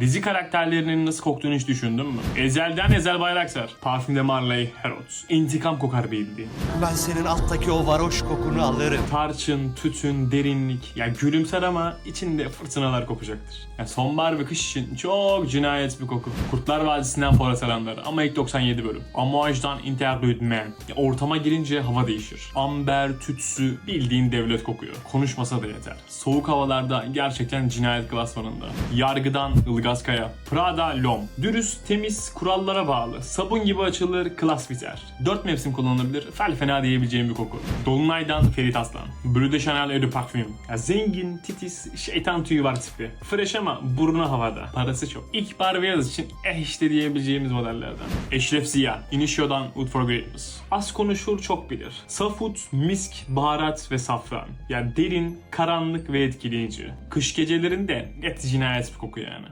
Dizi karakterlerinin nasıl koktuğunu hiç düşündün mü? Ezel'den Ezel Bayraktar, parfümde Marley Herods, intikam kokar bildiğin. Ben senin alttaki o varoş kokunu alırım. Tarçın, tütün, derinlik. Ya gülümser ama içinde fırtınalar kopacaktır. Ya sonbahar ve kış için çok cinayet bir koku. Kurtlar Vadisi'nden Polat Alemdar ama ilk 97 bölüm. Amouage'dan Interlude Man. Ya ortama girince hava değişir. Amber, tütsü bildiğin devlet kokuyor. Konuşmasa da yeter. Soğuk havalarda gerçekten cinayet klasmanında. Yargıdan Ilgaz Kaya. Prada Lom. Dürüst, temiz, kurallara bağlı. Sabun gibi açılır, klas biter. Dört mevsim kullanılabilir, fel fena diyebileceğim bir koku. Dolunay'dan Ferit Aslan. Bleu de Chanel Eau de Parfum. Ya zengin, titiz, şeytan tüyü var tipi. Fresh ama burnu havada. Parası çok. İlk bar ve yaz için eh işte diyebileceğimiz modellerden. Eşref Ziya. Initio'dan Wood for Greatness. Az konuşur çok bilir. Safut, misk, baharat ve safran. Ya derin, karanlık ve etkileyici. Kış gecelerinde et cinayet bir koku yani.